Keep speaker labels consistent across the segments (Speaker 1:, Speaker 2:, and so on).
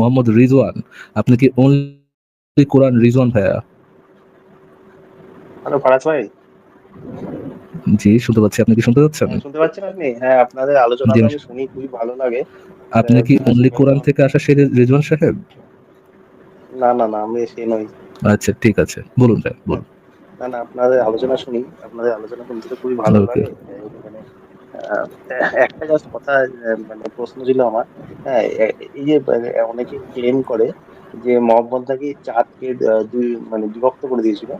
Speaker 1: মোহাম্মদ রিজওয়ান। আপনি কি অনলি কোরআন রিজওয়ান ভাইয়া?
Speaker 2: হ্যালো ফারাজ ভাই।
Speaker 1: জি শুনতে পাচ্ছি। আপনি কি শুনতে পাচ্ছেন
Speaker 2: হ্যাঁ, শুনতে পাচ্ছেন আপনি? হ্যাঁ আপনাদের আলোচনা আমি শুনি খুবই ভালো লাগে।
Speaker 1: আপনি কি
Speaker 2: হ্যাঁ,
Speaker 1: অনলি কোরআন থেকে আসা সেই রিজওয়ান সাহেব?
Speaker 2: না না না আমি সে নই।
Speaker 1: আচ্ছা ঠিক আছে। বলুন ভাই বলুন।
Speaker 2: না না আপনাদের আলোচনা শুনি। আপনাদের আলোচনা শুনতে খুবই ভালো লাগে। আহ, একটা জাস্ট কথা মানে প্রশ্ন ছিল আমার। হ্যাঁ এই যে মানে অনেকে ক্লেম করে যে মোহাম্মদ নাকি চাঁদকে দুই মানে বিভক্ত করে দিয়েছিল।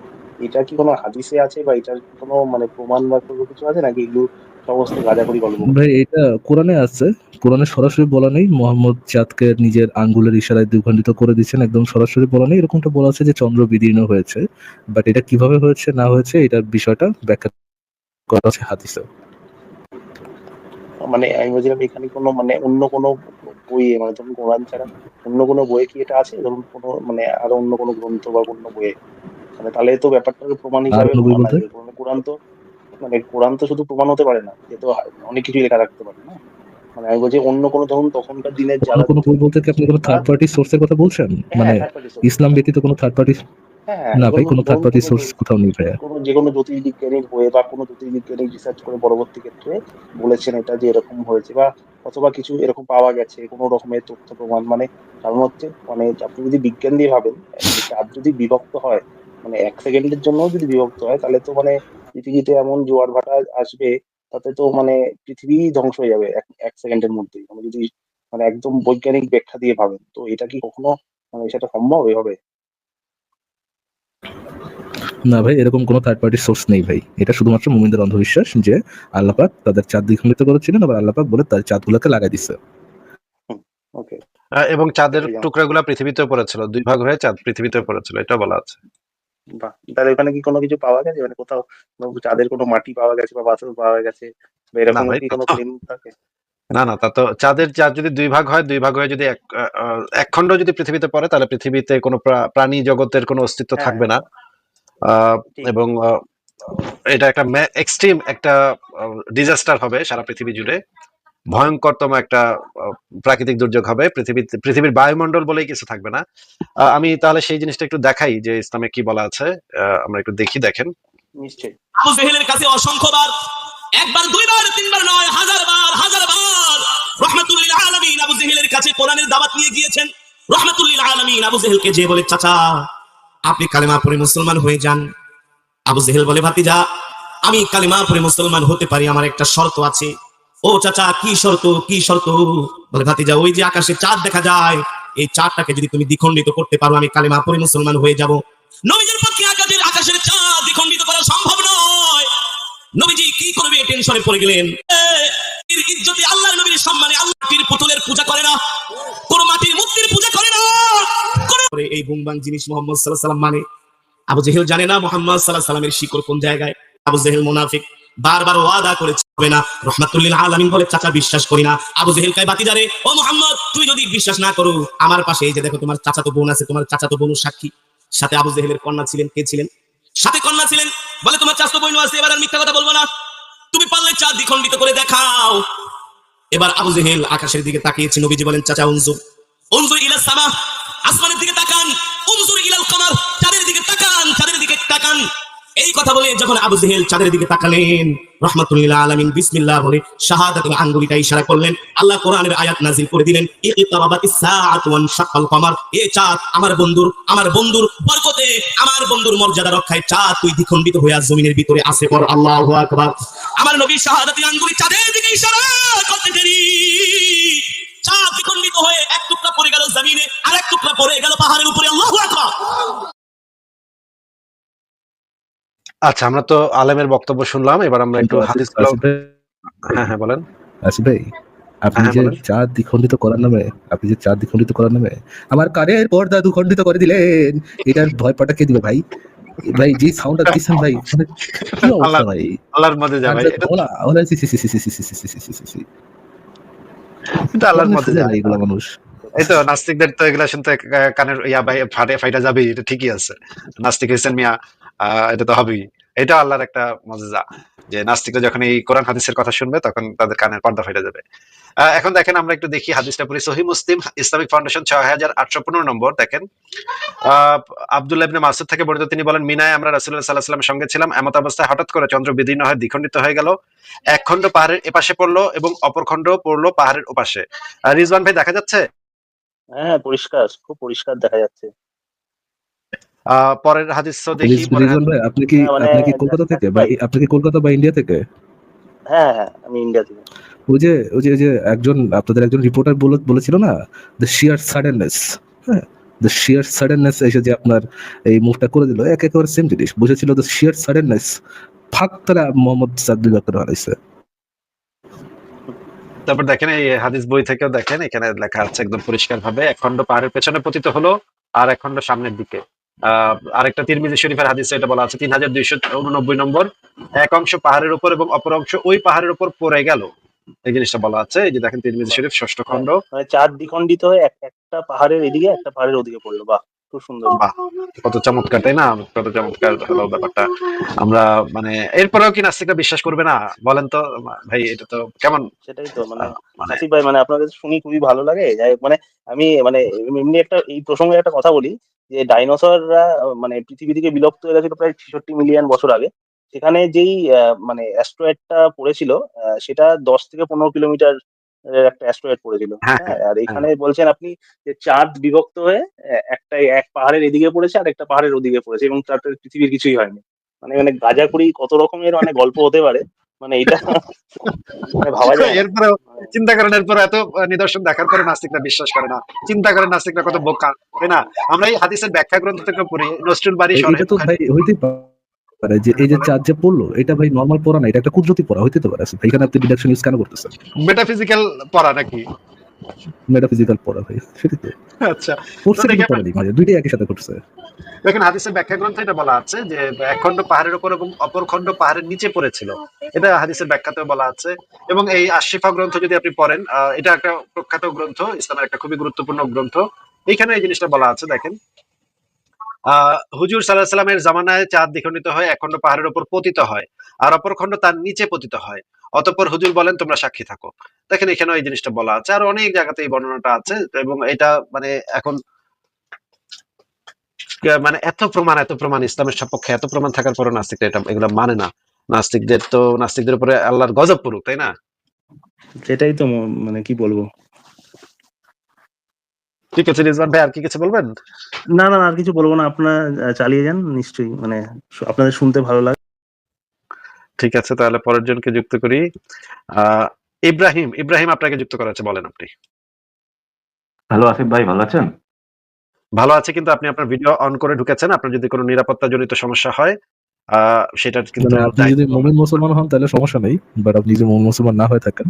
Speaker 2: এটা কি কোনো হাদিসে আছে বা এটার কোনো মানে প্রমাণ বা কোনো কিছু আছে নাকি এগুলো সমস্ত গল্প?
Speaker 1: ভাই, এটা কোরআনে আছে। কোরআনে সরাসরি বলা নেই। মোহাম্মদ চাঁদকে নিজের আঙ্গুলের ইশারায় দ্বিখণ্ডিত করে দিচ্ছেন একদম সরাসরি বলা নেই। এরকমটা বলা আছে যে চন্দ্র বিদীর্ণ হয়েছে। বাট এটা কীভাবে হয়েছে, না হয়েছে, এটার বিষয়টা ব্যাখ্যা করা আছে হাদিসে।
Speaker 2: মানে আমি বলছিলাম এখানে কোনো মানে অন্য কোনো বইয়ে মানে ধরুন কোরআন ছাড়া অন্য কোনো বইয়ে কি এটা আছে? ধরুন কোনো মানে আরও অন্য কোনো গ্রন্থ বা অন্য বইয়ে। মানে তাহলে তো ব্যাপারটাকে প্রমাণ হিসাবে
Speaker 1: বই
Speaker 2: মানা। মানে কোরআন তো মানে কোরআন তো শুধু প্রমাণ হতে পারে না এ তো অনেক কিছু লেখা রাখতে পারে না। মানে আমি বলছি অন্য কোনো ধরুন তখনকার দিনের যারা
Speaker 1: কোনো বই বলতে কি আপনি কোনো থার্ড পার্টি সোর্সের কথা বলছেন? মানে
Speaker 2: হ্যাঁ, source।
Speaker 1: ইসলাম ব্যতীত কোনো থার্ড পার্টি না ভাই কোনো থার্ড পার্টি সোর্স কোথাও নেই ভাইয়া।
Speaker 2: কোনো যে কোনো জ্যোতির্বিজ্ঞানীর বইয়ে বা কোনো জ্যোতির্বিজ্ঞানী রিসার্চ করে পরবর্তী ক্ষেত্রে বলেছেন এটা যে এরকম হয়েছে বা অথবা কিছু এরকম পাওয়া গেছে কোনো রকমের তথ্য প্রমাণ মানে কারণ হচ্ছে মানে আপনি যদি বিজ্ঞান দিয়ে ভাবেন চাঁদ যদি বিভক্ত হয় মানে এক সেকেন্ডের জন্য যদি বিভক্ত হয় তাহলে তো মানে পৃথিবীতে এমন জোয়ার ভাটা আসবে তাতে তো মানে পৃথিবী ধ্বংস হয়ে যাবে এক এক সেকেন্ডের মধ্যেই। মানে যদি মানে একদম বৈজ্ঞানিক ব্যাখ্যা দিয়ে ভাবেন তো এটা কি কখনো মানে সেটা সম্ভব এভাবে?
Speaker 1: না ভাই এরকম কোনো থার্ড পার্টি সোর্স নেই ভাই এটা শুধুমাত্র মুমিনদের অন্ধবিশ্বাস যে আল্লাপাক তাদের চাঁদ দ্বিখণ্ডিত করেছিলেন আবার আল্লাপাক বলে তার চাঁদগুলোকে লাগাই দিচ্ছে
Speaker 2: ওকে
Speaker 3: এবং চাঁদের। টুকরাগুলা পৃথিবীতে পড়েছিল দুই ভাগ হয়ে চাঁদ পৃথিবীতে পড়েছিল এটা বলা আছে
Speaker 2: বাহ তাহলে ওখানে কি কোনো কিছু পাওয়া গেছে মানে কোথাও চাঁদের কোনো মাটি পাওয়া গেছে বা পাথর পাওয়া গেছে বা এরকম কি কোনো ক্লেম থাকে
Speaker 3: না না তা তো চাঁদের চাঁদ যদি দুই ভাগ হয় দুই ভাগ হয়ে যদি এক খণ্ড যদি পৃথিবীতে পড়ে তাহলে পৃথিবীতে কোনো প্রা- প্রাণী জগতের কোনো অস্তিত্ব
Speaker 2: হ্যাঁ।
Speaker 3: থাকবে না। এবং এটা একটা এক্সট্রিম একটা ডিজাস্টার হবে সারা পৃথিবী জুড়ে। ভয়ঙ্করতম একটা প্রাকৃতিক দুর্যোগ হবে। পৃথিবীতে পৃথিবীর বায়ুমণ্ডল বলেই কিছু থাকবে না। আহ, আমি তাহলে সেই জিনিসটা একটু দেখাই যে ইসলামে কি বলা আছে। আহ, আমরা একটু দেখি দেখেন।
Speaker 2: নিশ্চয়ই।
Speaker 4: আবু জেহেলের কাছে অসংখ্যবার একবার দুইবার তিনবার নয় হাজার বার হাজার বার রহমাতুল্লিল আলামিন আবু জেহেলের কাছে কোরআনের দাওয়াত নিয়ে গিয়েছেন। রহমাতুল্লিল আলামিন আবু জেহেলকে যে বলে চাচা আপনি কালিমা পড়ে মুসলমান হয়ে যান। আবু জেহেল বলে, ভাতিজা, আমি কালিমা পড়ে মুসলমান হতে পারি, আমার একটা শর্ত আছে। ও চাচা, কি শর্ত কি শর্ত? বলে, ভাতিজা, ওই যে আকাশে চাঁদ দেখা যায়, এই চাঁদটাকে যদি তুমি দ্বিখণ্ডিত করতে পারো, আমি কালিমা পড়ে মুসলমান হয়ে যাব। নবীজির পক্ষে আকাশের আকাশের চাঁদ দ্বিখণ্ডিত করা সম্ভব নয়। নবীজি কি করবে? টেনশনে পড়ে গেলেন। ইজ্জতে আল্লাহর নবীর সম্মানে আল্লাহর পুতুলের পূজা করে না? কোন মাটির করে এই বুংবাং জিনিস মোহাম্মদ সাল্লাহ সাল্লাম মানে? আবু জেহেল জানে না মোহাম্মদ সাল্লাহ সাল্লামের শিকড় কোন জায়গায়? আবু জেহেল মোনাফিক বারবার ওয়াদা করে হবে না আলামিন বলে চাচা বিশ্বাস করি না। আবু জেহেল বাতি ও মোহাম্মদ যদি বিশ্বাস না করো, আমার পাশে এই যে দেখো তোমার চাচাতো বোন আছে, তোমার চাচাতো বোন সাক্ষী। সাথে আবু জেহেলের কন্যা ছিলেন, কে ছিলেন? সাথে কন্যা ছিলেন, বলে, তোমার চাচাতো বোন আছে, এবার আর মিথ্যা কথা বলব না। তুমি পারলে চাঁদ দ্বিখণ্ডিত করে দেখাও। এবার আবু জেহেল আকাশের দিকে তাকিয়েছে, নবীজি বলেন, চাচা, উনজুর। ইলা সামা, আসমানের দিকে তাকান ইলাল চাঁদের দিকে তাকান, চাঁদের দিকে তাকান। এই কথা বলে যখন আবু জেহেল চাঁদের দিকে তাকালেন, রহমাতুল্লিল আলামিন বিসমিল্লাহ বলে আঙ্গুলিটা ইশারা করলেন। আল্লাহ কোরআনের আয়াত নাজিল করে দিলেন এ চাঁদ আমার বন্ধুর আমার বন্ধুর বরকতে, আমার বন্ধুর মর্যাদা রক্ষায় চাঁদ তুই দ্বিখণ্ডিত আজ জমিনের ভিতরে আসে পর, আল্লাহ আকবার। আমার নবী শাহাদাতের আঙ্গুলি চাঁদের দিকে ইশারা করতে চাঁদ হয়ে এক টুকরা পড়ে গেল জমিনে আর এক টুকরা পড়ে গেল পাহাড়ের উপরে আল্লাহু আকবার
Speaker 3: আচ্ছা আমরা তো আলেমের বক্তব্য শুনলাম এবার আমরা একটু হাদিস হ্যাঁ হ্যাঁ বলেন
Speaker 1: আসিফ ভাই আপনি
Speaker 3: হ্যাঁ,
Speaker 1: যে। চাঁদ দ্বিখণ্ডিত করার নামে আপনি যে চাঁদ দ্বিখণ্ডিত করার নামে আমার কানের পর্দা দুখণ্ডিত করে দিলেন এটার ভয় পাটা কে দিবে ভাই ভাই যে সাউন্ডটা দিচ্ছেন ভাই মানে কি অবস্থা ভাই
Speaker 3: আল্লাহর মধ্যে
Speaker 1: ওলা ওলা সি সি সি সি সি সি সি সি সি
Speaker 3: এটা আল্লাহর মধ্যে
Speaker 1: যায়।
Speaker 3: যাবে
Speaker 1: এগুলো মানুষ।
Speaker 3: এই তো নাস্তিকদের তো এগুলা শুনতে কানের ইয়া ভাই ফাটে ফাইটা যাবেই এটা ঠিকই আছে। নাস্তিক হয়েছেন মিয়া আহ, এটা তো হবেই। এটা আল্লাহর একটা মজা যে নাস্তিকরা যখন এই কোরআন হাদিসের কথা শুনবে, তখন তাদের কানের পর্দা ফেটে যাবে। এখন দেখেন আমরা একটু দেখি হাদিসটা পড়ি। সহি মুসলিম ইসলামিক ফাউন্ডেশন ছয় হাজার আটশো পনেরো নম্বর, দেখেন। আব্দুল্লাহ ইবনে মাসুদ থেকে বর্ণিত তিনি বলেন, মিনায় আমরা রাসূলুল্লাহ সাল্লাল্লাহু আলাইহি ওয়াসাল্লামের সঙ্গে ছিলাম, এমত অবস্থায় হঠাৎ করে চন্দ্র বিদীর্ণ হয়ে দ্বিখণ্ডিত হয়ে গেল, এক খণ্ড পাহাড়ের এপাশে পড়ল এবং অপর খণ্ড পড়ল পাহাড়ের ওপাশে। রিজওয়ান ভাই, দেখা যাচ্ছে?
Speaker 2: হ্যাঁ পরিষ্কার, খুব পরিষ্কার দেখা যাচ্ছে।
Speaker 3: পরের হাদিস দেখি
Speaker 1: আপনি কি
Speaker 2: হ্যাঁ, মানে
Speaker 1: আপনি কি কলকাতা থেকে বা আপনি কি কলকাতা বা ইন্ডিয়া থেকে?
Speaker 2: হ্যাঁ হ্যাঁ আমি ইন্ডিয়া থেকে।
Speaker 1: ওই যে ওই যে একজন আপনাদের একজন রিপোর্টার বলেছিল না? দ্য শিয়ার সাডেননেস হ্যাঁ? দ্য শিয়ার সাডেননেস এসে যে আপনার এই মুভটা করে দিল এক একেবারে সেম জিনিস। বুঝেছিল দ্য শিয়ার সাডেননেস ফাঁক তারা মোহাম্মদ সাদ্দুল করে হারাইছে
Speaker 3: তারপর দেখেন এই হাদিস বই থেকেও দেখেন এখানে লেখা আছে একদম পরিষ্কার ভাবে এক খণ্ড পাহাড়ের পেছনে পতিত হলো আর এক খণ্ড সামনের দিকে। আরেকটা তিরমিজি শরীফের হাদিসে এটা বলা আছে তিন হাজার দুইশো উননব্বই নম্বর। এক অংশ পাহাড়ের উপর এবং অপর অংশ ওই পাহাড়ের উপর পড়ে গেল। এই জিনিসটা বলা আছে এই যে দেখেন তিরমিজি শরীফ ষষ্ঠ খণ্ড।
Speaker 2: মানে চার দ্বিখণ্ডিত হয়ে একটা পাহাড়ের এদিকে একটা পাহাড়ের ওদিকে পড়ল। বাহ খুব সুন্দর।
Speaker 3: বাহ কত চমৎকার তাই না? কত চমৎকার হলো ব্যাপারটা। আমরা মানে এরপরেও কি নাস্তিকরা বিশ্বাস করবে না? বলেন তো ভাই এটা তো কেমন?
Speaker 2: সেটাই তো মানে
Speaker 3: মানে
Speaker 2: ভাই মানে আপনার কাছে শুনি খুবই ভালো লাগে। যাই মানে আমি মানে এমনি একটা এই প্রসঙ্গে একটা কথা বলি। যে ডাইনোসররা মানে পৃথিবী থেকে বিলুপ্ত হয়ে গেছিল প্রায় ছেষট্টি মিলিয়ন বছর আগে সেখানে যেই মানে অ্যাস্ট্রয়েডটা পড়েছিল সেটা দশ থেকে পনেরো কিলোমিটার একটা অ্যাস্ট্রয়েড পড়েছিল।
Speaker 3: হ্যাঁ,
Speaker 2: হ্যাঁ আর এখানে বলছেন আপনি যে চাঁদ বিভক্ত হয়ে একটা এক পাহাড়ের এদিকে পড়েছে আর একটা পাহাড়ের ওদিকে পড়েছে এবং তাতে পৃথিবীর কিছুই হয়নি। মানে মানে গাজাকুড়ি কত রকমের মানে গল্প হতে পারে। মানে এটা মানে ভাবা যায় না।
Speaker 3: এরপরেও চিন্তা করেন এরপর এত নিদর্শন দেখার পরে নাস্তিকরা বিশ্বাস করে না। চিন্তা করেন নাস্তিকরা কত বোকা তাই না? আমরা এই হাদিসের ব্যাখ্যা গ্রন্থ থেকে পড়ি বাড়ি
Speaker 1: তো ভাই হইতেই পারে যে এই যে চার্জ যে পড়ল এটা ভাই নর্মাল পড়া না এটা একটা কুদরতি পড়া হইতে তো পারে। আসলে এখানে আপনি ডিডাকশন ইউজ কেন করতেছেন।
Speaker 3: মেটাফিজিক্যাল পড়া নাকি?
Speaker 1: মেটাফিজিক্যাল পড়া ভাই সেটাই তো।
Speaker 3: আচ্ছা।
Speaker 1: পড়ছে পড়া দুইটাই একই সাথে করছে
Speaker 3: দেখেন, হাদিসের ব্যাখ্যা গ্রন্থে এটা বলা আছে যে এক খণ্ড পাহাড়ের উপর এবং অপর খণ্ড পাহাড়ের নিচে পড়েছিল। এটা হাদিসের ব্যাখ্যাতেও বলা আছে। এবং এই আশিফা গ্রন্থ যদি আপনি পড়েন এটা একটা প্রখ্যাত গ্রন্থ, ইসলামের একটা খুবই গুরুত্বপূর্ণ গ্রন্থ। এখানে এই জিনিসটা বলা আছে, দেখেন। হুজুর সাল্লাহ সাল্লামের জামানায় চাঁদ দ্বিখণ্ডিত হয় এক খণ্ড পাহাড়ের উপর পতিত হয়, আর অপর খণ্ড তার নিচে পতিত হয়। অতঃপর হুজুর বলেন, তোমরা সাক্ষী থাকো। দেখেন, এখানেও এই জিনিসটা বলা আছে। আর অনেক জায়গাতে এই বর্ণনাটা আছে এবং এটা মানে এখন মানে এত প্রমাণ এত প্রমাণ ইসলামের সপক্ষে এত প্রমাণ থাকার পরও নাস্তিকরা এটা এগুলো মানে না। নাস্তিকদের তো নাস্তিকদের উপরে আল্লাহর গজব পড়ুক তাই না?
Speaker 2: সেটাই তো মানে কি বলব?
Speaker 3: ঠিক আছে রিজওয়ান ভাই আর কি কিছু বলবেন?
Speaker 2: না না আর কিছু বলব না আপনারা চালিয়ে যান নিশ্চয়ই মানে আপনাদের শুনতে ভালো লাগে
Speaker 3: ঠিক আছে তাহলে পরের জনকে যুক্ত করি। আহ ইব্রাহিম ইব্রাহিম আপনাকে যুক্ত করা আছে বলেন আপনি।
Speaker 5: হ্যালো আসিফ ভাই ভালো আছেন?
Speaker 3: ভালো আছে কিন্তু আপনি আপনার ভিডিও অন করে ঢুকেছেন। আপনার যদি কোনো নিরাপত্তা জনিত সমস্যা হয় আহ সেটার কিন্তু
Speaker 1: মানে আপনি যদি মুমিন মুসলমান হন তাহলে সমস্যা নেই। বাট আপনি যদি মুমিন মুসলমান না হয়ে থাকেন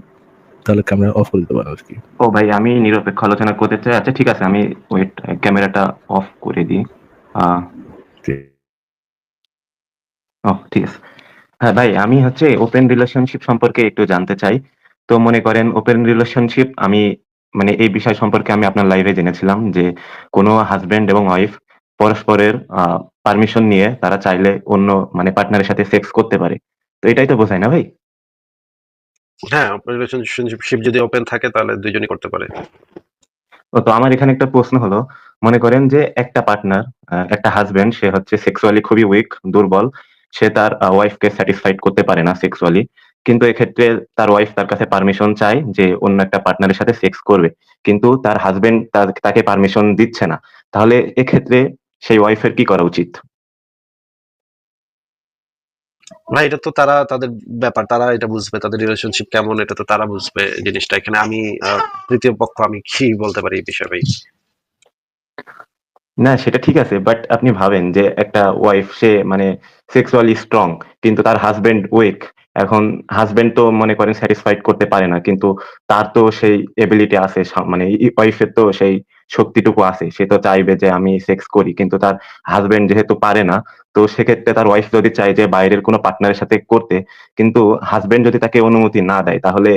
Speaker 1: তাহলে ক্যামেরা অফ করে দিতে পারেন আর কি
Speaker 5: ও ভাই আমি নিরপেক্ষ আলোচনা করতে চাই। আচ্ছা ঠিক আছে আমি ওয়েট ক্যামেরাটা অফ করে দিই। ও ঠিক আছে। হ্যাঁ ভাই আমি হচ্ছে ওপেন রিলেশনশিপ সম্পর্কে একটু জানতে চাই। তো মনে করেন ওপেন রিলেশনশিপ আমি মানে এই বিষয় সম্পর্কে আমি আপনার লাইভে জেনেছিলাম যে কোনো হাজবেন্ড এবং ওয়াইফ পরস্পরের পারমিশন নিয়ে তারা চাইলে অন্য মানে পার্টনারের সাথে সেক্স করতে পারে। তো এটাই তো বোঝায় না ভাই?
Speaker 3: হ্যাঁ রিলেশনশিপ যদি ওপেন থাকে তাহলে দুইজনই করতে পারে।
Speaker 5: তো আমার এখানে একটা প্রশ্ন হলো মনে করেন যে একটা পার্টনার একটা হাজবেন্ড সে হচ্ছে সেক্সুয়ালি খুবই উইক দুর্বল সে তার ওয়াইফকে স্যাটিসফাইড করতে পারে না সেক্সুয়ালি কিন্তু এক্ষেত্রে তার ওয়াইফ তার কাছে পারমিশন চায় যে অন্য একটা পার্টনারের সাথে সেক্স করবে। কিন্তু তার হাজবেন্ড তাকে পারমিশন দিচ্ছে না। তাহলে এক্ষেত্রে সেই ওয়াইফের কি করা উচিত?
Speaker 3: ভাই এটা তো তারা তাদের ব্যাপার। তারা এটা বুঝবে তাদের রিলেশনশিপ কেমন এটা তো তারা বুঝবে জিনিসটা। এখানে আমি তৃতীয় পক্ষ আমি কি বলতে পারি এই বিষয়ে
Speaker 5: না সেটা ঠিক আছে বাট আপনি ভাবেন যে একটা ওয়াইফ সে মানে সেক্সুয়ালি স্ট্রং কিন্তু তার হাজবেন্ড উইক এখন হাজবেন্ড তো মনে করেন স্যাটিসফাইড করতে পারে না, কিন্তু তার তো সেই এবিলিটি আছে মানে ওয়াইফের তো সেই শক্তিটুকু আছে, সে তো চাইবে যে আমি সেক্স করি, কিন্তু তার হাজবেন্ড যেহেতু পারে না, তো সেক্ষেত্রে তার ওয়াইফ যদি চায় যে বাইরের কোনো পার্টনারের সাথে করতে, কিন্তু হাজবেন্ড যদি তাকে অনুমতি না দেয়, তাহলে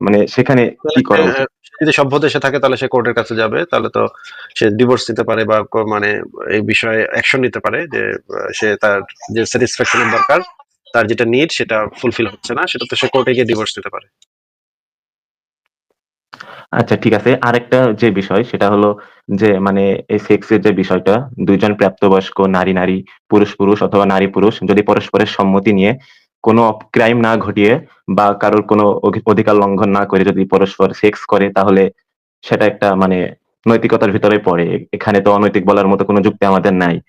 Speaker 5: মানে সেখানে কি করা
Speaker 3: সে যদি সভ্য দেশে থাকে, তাহলে সে কোর্টের কাছে যাবে, তাহলে তো সে ডিভোর্স নিতে পারে বা মানে এই বিষয়ে অ্যাকশন নিতে পারে যে সে তার যে স্যাটিসফ্যাকশনের দরকার। তার যেটা নিড সেটা ফুলফিল হচ্ছে না সেটা তো সে কোর্টে গিয়ে ডিভোর্স নিতে পারে।
Speaker 5: আচ্ছা ঠিক আছে। আরেকটা যে বিষয়, সেটা হলো যে মানে এই সেক্সের যে বিষয়টা, দুইজন প্রাপ্তবয়স্ক নারী নারী, পুরুষ পুরুষ অথবা নারী, পুরুষ, যদি পরস্পরের সম্মতি নিয়ে কোনো ক্রাইম না ঘটিয়ে বা কারোর কোনো অধি- অধিকার লঙ্ঘন না করে যদি পরস্পর সেক্স করে, তাহলে সেটা একটা মানে নৈতিকতার ভিতরে পড়ে। এখানে তো অনৈতিক বলার মতো কোনো যুক্তি আমাদের নাই।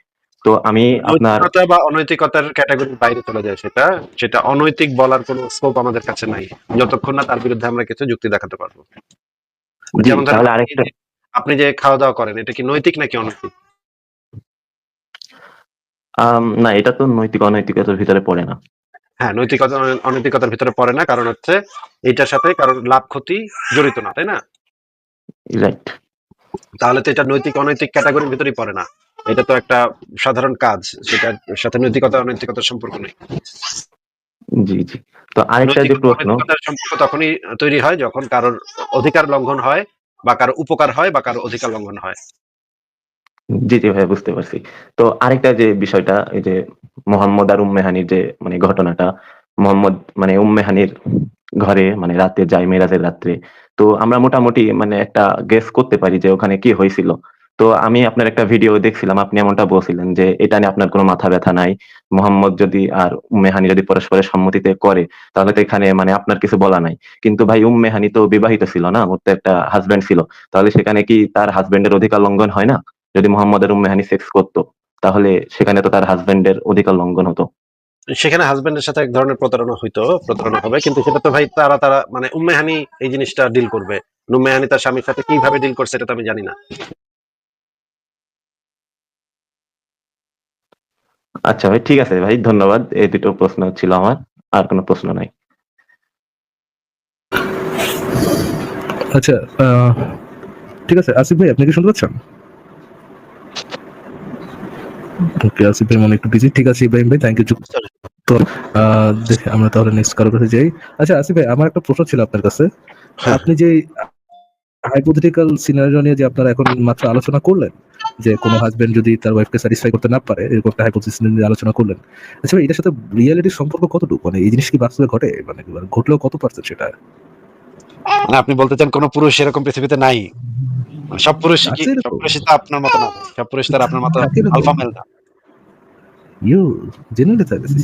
Speaker 5: তো আমি আপনার
Speaker 3: বা অনৈতিকতার ক্যাটাগরির বাইরে চলে যায় সেটা সেটা অনৈতিক বলার কোনো স্কোপ আমাদের কাছে নাই। যতক্ষণ না তার বিরুদ্ধে আমরা কিছু যুক্তি দেখাতে পারব। যেমন আপনি যে- খাওয়া দাওয়া করেন এটা কি নৈতিক নাকি অনৈতিক?
Speaker 5: না এটা তো নৈতিক অনৈতিকতার ভিতরে পড়ে না।
Speaker 3: হ্যাঁ নৈতিকতা অনৈতিকতার ভিতরে পড়ে না কারণ হচ্ছে এটার সাথে কারোর লাভ ক্ষতি জড়িত না তাই না?
Speaker 5: রাইট
Speaker 3: তাহলে তো এটা নৈতিক অনৈতিক ক্যাটাগরির ভিতরেই পড়ে না। এটা তো একটা সাধারণ কাজ সেটার সাথে নৈতিকতা অনৈতিকতার সম্পর্ক নেই।
Speaker 5: জি জি। তো আরেকটা যে প্রশ্ন
Speaker 3: সম্পর্ক তখনই তৈরি হয় যখন কারোর অধিকার লঙ্ঘন হয় বা কারও উপকার হয় বা কারও অধিকার লঙ্ঘন হয়।
Speaker 5: জি জি ভাই বুঝতে পারছি। তো আরেকটা যে বিষয়টা এই যে মোহাম্মদ আর উম্মেহানির যে মানে ঘটনাটা মোহাম্মদ মানে উম্মেহানির ঘরে মানে রাতে যায় মেরাজের রাত্রে। তো আমরা মোটামুটি মানে একটা গেস করতে পারি যে ওখানে কি হয়েছিল। তো আমি আপনার একটা ভিডিও দেখছিলাম, আপনি এমনটা বলছিলেন যে এটা নিয়ে আপনার কোনো মাথা ব্যথা নাই। মোহাম্মদ যদি আর উম্মেহানি যদি পরস্পরের সম্মতিতে করে, তাহলে তো এখানে মানে আপনার কিছু বলা নাই। কিন্তু ভাই উম্মেহানি তো বিবাহিত ছিল না, ওর তো একটা হাজবেন্ড ছিল। তাহলে সেখানে কি তার হাজবেন্ডের অধিকার লঙ্ঘন হয় না? যদি মোহাম্মদের উম্মেহানি সেক্স করতো, তাহলে সেখানে তো তার হাজবেন্ডের অধিকার লঙ্ঘন হতো।
Speaker 3: সেখানে হাজবেন্ডের সাথে এক ধরনের প্রতারণা হইতো, প্রতারণা হবে। কিন্তু সেটা তো ভাই, তারা তারা মানে উম্মেহানি এই জিনিসটা ডিল করবে। উম্মেহানি তার স্বামীর সাথে কীভাবে ডিল করছে, এটা তো আমি জানি না।
Speaker 5: আচ্ছা ভাই ঠিক আছে ভাই ধন্যবাদ। এই দুটো প্রশ্ন ছিল আমার আর কোনো প্রশ্ন নাই।
Speaker 1: আচ্ছা আহ, ঠিক আছে আসিফ ভাই আপনি কি শুনতে পাচ্ছেন? ওকে আসিফ ভাই মনে একটু বিজি ঠিক আছে ইব্রাহিম ভাই থ্যাংক ইউ তো আহ, দেখি আমরা তাহলে নেক্সট কারোর কাছে যাই। আচ্ছা আসিফ ভাই আমার একটা প্রশ্ন ছিল আপনার কাছে।
Speaker 3: হ্যাঁ।
Speaker 1: আপনি যে হাইপোথেটিক্যাল সিনারিও নিয়ে যে আপনারা এখন মাত্র আলোচনা করলেন যে কোনো হাজবেন্ড যদি তার ওয়াইফকে স্যাটিসফাই করতে না পারে এরকম একটা হাইপোথেসিস নিয়ে আলোচনা করলেন। আচ্ছা এটার সাথে রিয়েলিটির সম্পর্ক কতটুকু? মানে এই জিনিস কি বাস্তবে ঘটে? মানে ঘটলেও কত পার্সেন্ট সেটা?
Speaker 3: মানে আপনি বলতে চান কোন পুরুষ এরকম পৃথিবীতে নাই? মানে সব পুরুষ কি সব পুরুষই তো আপনার মতো না। সব পুরুষ তার আপনার মতো। আলফা মেল না।
Speaker 1: ইউ থাকে সি।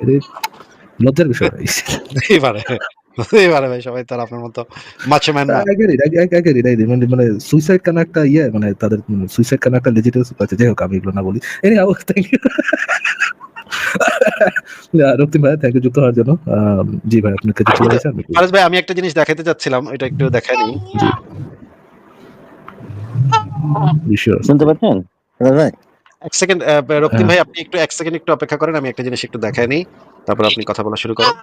Speaker 1: এটা লজ্জার বিষয়। ভাই
Speaker 3: পারে ভাই সবাই আপনার মতো মাছে ম্যান না।
Speaker 1: It. মানে মানে সুইসাইড কেন একটা ইয়ে মানে তাদের সুইসাইড কেন একটা লেজিটিমেসি আছে? যাই হোক আমি এগুলো না বলি। Anyhow thank you Raktim ভাই থ্যাংক ইউ যুক্ত হওয়ার জন্য। জি ভাই আপনার কাছে চলে আমি
Speaker 3: ফারাজ ভাই আমি একটা জিনিস দেখাতে চাচ্ছিলাম এটা একটু দেখাই নিই
Speaker 6: শুনতে পাচ্ছেন? ভাই।
Speaker 3: এক সেকেন্ড রক্তিম
Speaker 1: হ্যাঁ।
Speaker 3: ভাই আপনি একটু এক সেকেন্ড একটু অপেক্ষা করেন আমি একটা জিনিস একটু দেখাই নিই তারপর আপনি কথা বলা শুরু করেন।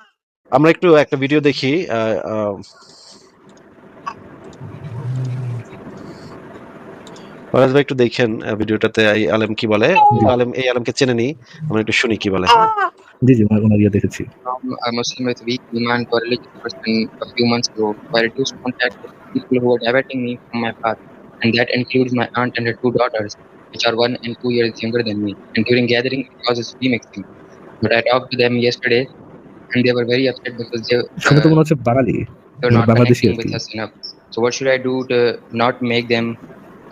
Speaker 3: আমরা একটু একটা ভিডিও দেখি আহ, আহ, ভাই একটু দেখেন ভিডিওটাতে এই আলেম কি বলে আলেম এই আলেমকে চেনে নি আমরা একটু শুনি কি বলে
Speaker 1: জি জি ওনার ওনার ইয়ে দেখেছি
Speaker 7: a Muslim with weak iman to religious person a few months ago, I reduced contact with people who were diverting me from my path, and that includes my aunt and her two daughters, which are one and two years younger than me. And during gathering, it causes remixing. But I talked to them yesterday, and they were very upset because they,
Speaker 1: শুনে তো
Speaker 7: uh,
Speaker 1: মনে হচ্ছে বাঙালি
Speaker 7: they're not
Speaker 1: Bangladeshi
Speaker 7: connecting
Speaker 1: R
Speaker 7: with
Speaker 1: কি।
Speaker 7: us enough. So what should I do to not make them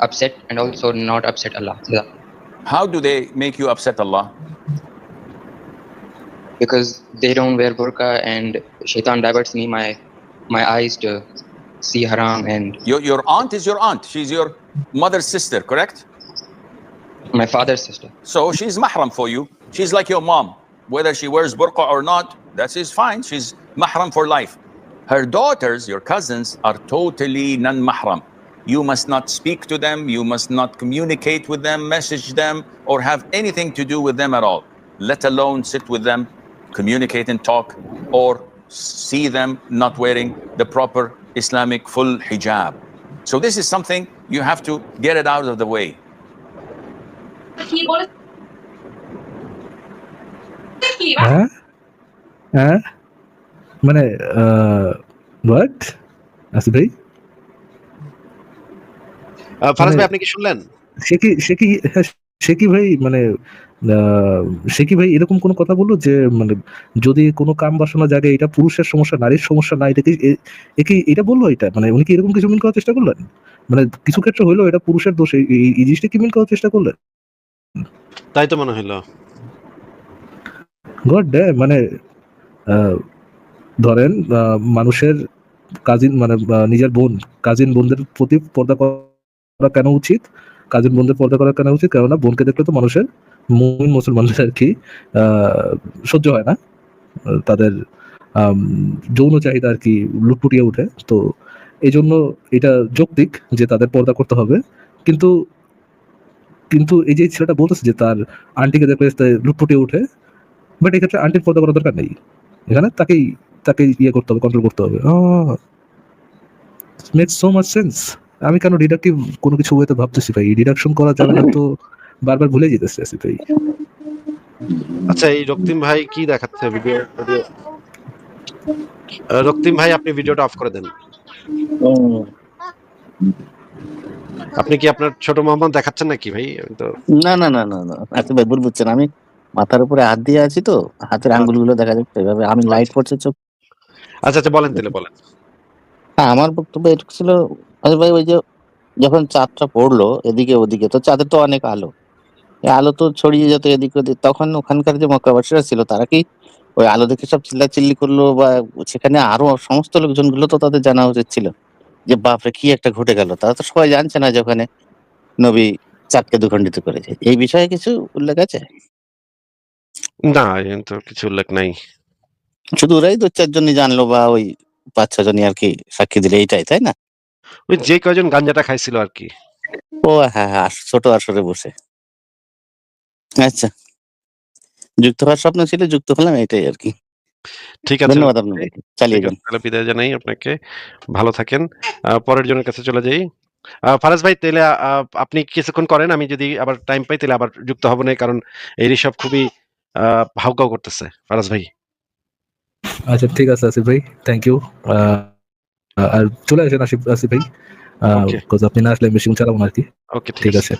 Speaker 7: upset and also not upset Allah?
Speaker 8: How do they make you upset Allah?
Speaker 7: Because they don't wear burqa and shaitan diverts me my my eyes to see haram and
Speaker 8: Your, your aunt is your aunt. She's your mother's sister, correct?
Speaker 7: my father's sister.
Speaker 8: So she's mahram for you. She's like your mom. Whether she wears burqa or not, that is fine. She's mahram for life. Her daughters, your cousins, are totally non mahram. You must not speak to them. You must not communicate with them, message them, or have anything to do with them at all, let alone sit with them, communicate and talk, or see them not wearing the proper Islamic full hijab. So, this is something you have to get it out of the way.
Speaker 1: হ্যাঁ হ্যাঁ? মানে আহ, but Asif ভাই?
Speaker 3: ফারাজ
Speaker 1: মানে-
Speaker 3: ভাই আপনি কি শুনলেন?
Speaker 1: সে কি সে কি হ্যাঁ, সে কি ভাই মানে সে কি ভাই এরকম কোনো কথা বলল যে মানে যদি কোনো কাম বাসনা জাগে এটা পুরুষের সমস্যা নারীর সমস্যা না এটা কি এ- এ এটা বলল এটা? মানে উনি কি এরকম কিছু মিন করার চেষ্টা করলেন? মানে কিছু ক্ষেত্রে হইল এটা পুরুষের দোষ এই- জিনিসটা কি মিন করার চেষ্টা করলেন?
Speaker 3: তাই তো মনে হলো
Speaker 1: গড মানে ধরেন মানুষের কাজিন মানে নিজের বোন, কাজিন বোনদের প্রতি পর্দা করা কেন উচিত? কাজিন বোনদের পর্দা করা কেন উচিত? কেননা, বোনকে দেখলে তো মানুষের মুমিন মুসলমানদের আর কি সহ্য হয় না। তাদের যৌন চাহিদা আর কি লুটপুটিয়ে ওঠে। তো এই জন্য এটা যৌক্তিক যে তাদের পর্দা করতে হবে। কিন্তু কিন্তু এই যে ছেলেটা বলতেছে যে তার আন্টিকে দেখলে লুটপুটিয়ে ওঠে, বাট এক্ষেত্রে আন্টির পর্দা করার দরকার নেই। এখানে তাকেই তাকে ইয়ে করতে হবে কন্ট্রোল করতে হবে। মেক সো মাচ সেন্স আমি কেন ডিডাকটিভ কোনো কিছু ওয়েতে ভাবতেছি ভাই? ডিডাকশন করা যাবে না তো বারবার ভুলে যেতেছি আসি ভাই।
Speaker 3: আচ্ছা এই রক্তিম ভাই কি দেখাচ্ছে ভিডিও রক্তিম ভাই আপনি ভিডিওটা অফ করে দেন। আপনি কি আপনার ছোট মোহাম্মদ দেখাচ্ছেন নাকি ভাই? আমি তো
Speaker 6: না না না না না। এত ভাই ভুল বুঝছেন। আমি মাথার উপরে হাত দিয়ে আছি তো হাতের আঙ্গুলগুলো দেখা যাচ্ছে এভাবে আমি লাইট পড়ছে চোখ।
Speaker 3: আচ্ছা আচ্ছা বলেন তাহলে বলেন।
Speaker 6: হ্যাঁ আমার বক্তব্য এটুকু ছিল আচ্ছা ভাই ওই যে যখন চাঁদটা পড়ল এদিকে ওদিকে তো চাঁদের তো অনেক আলো। আলো তো ছড়িয়ে যেত এদিক ওদিক তখন ওখানকার যে মক্কাবাসীরা ছিল তারা কি ওই আলো দেখে সব চিল্লা চিল্লি করল বা সেখানে আরও সমস্ত লোকজনগুলো তো তাদের জানা উচিত ছিল যে বাপরে কি একটা ঘটে গেল। তারা তো সবাই জানছে না যে ওখানে নবী চাঁদকে দুখণ্ডিত করেছে। এই বিষয়ে কিছু উল্লেখ আছে?
Speaker 3: না এখানে তো কিছু উল্লেখ নাই।
Speaker 6: শুধু ওরাই দু চারজনই জানলো বা ওই পাঁচ ছজনই আর কি সাক্ষী দিলে এইটাই তাই না?
Speaker 3: ওই যে কয়জন গাঞ্জাটা খাইছিল আর কি।
Speaker 6: ও হ্যাঁ হ্যাঁ আস- ছোট আসরে বসে। আচ্ছা। যুক্ত হওয়ার স্বপ্ন ছিল যুক্ত হলাম এটাই আর কি।
Speaker 3: ঠিক আছে।
Speaker 6: ধন্যবাদ আপনাকে। চালিয়ে
Speaker 3: ঠিক
Speaker 6: যান।
Speaker 3: আছে, তাহলে বিদায় জানাই আপনাকে। ভালো থাকেন। আহ, পরের জনের কাছে চলে যাই। আহ, ফারাজ ভাই তাহলে আহ, আপনি কিছুক্ষণ করেন আমি যদি আবার টাইম পাই তাহলে আবার যুক্ত হব না কারণ এই ঋষভ খুবই হাউকাউ করতেছে। ফারাজ ভাই।
Speaker 1: আচ্ছা ঠিক আছে আসিফ ভাই। থ্যাংক ইউ আর চলে আসেন আসিফ আসিফ ভাই। আপনি না আসলে মেশিন চালাবো না আর কি।
Speaker 3: ওকে
Speaker 1: ঠিক আছে।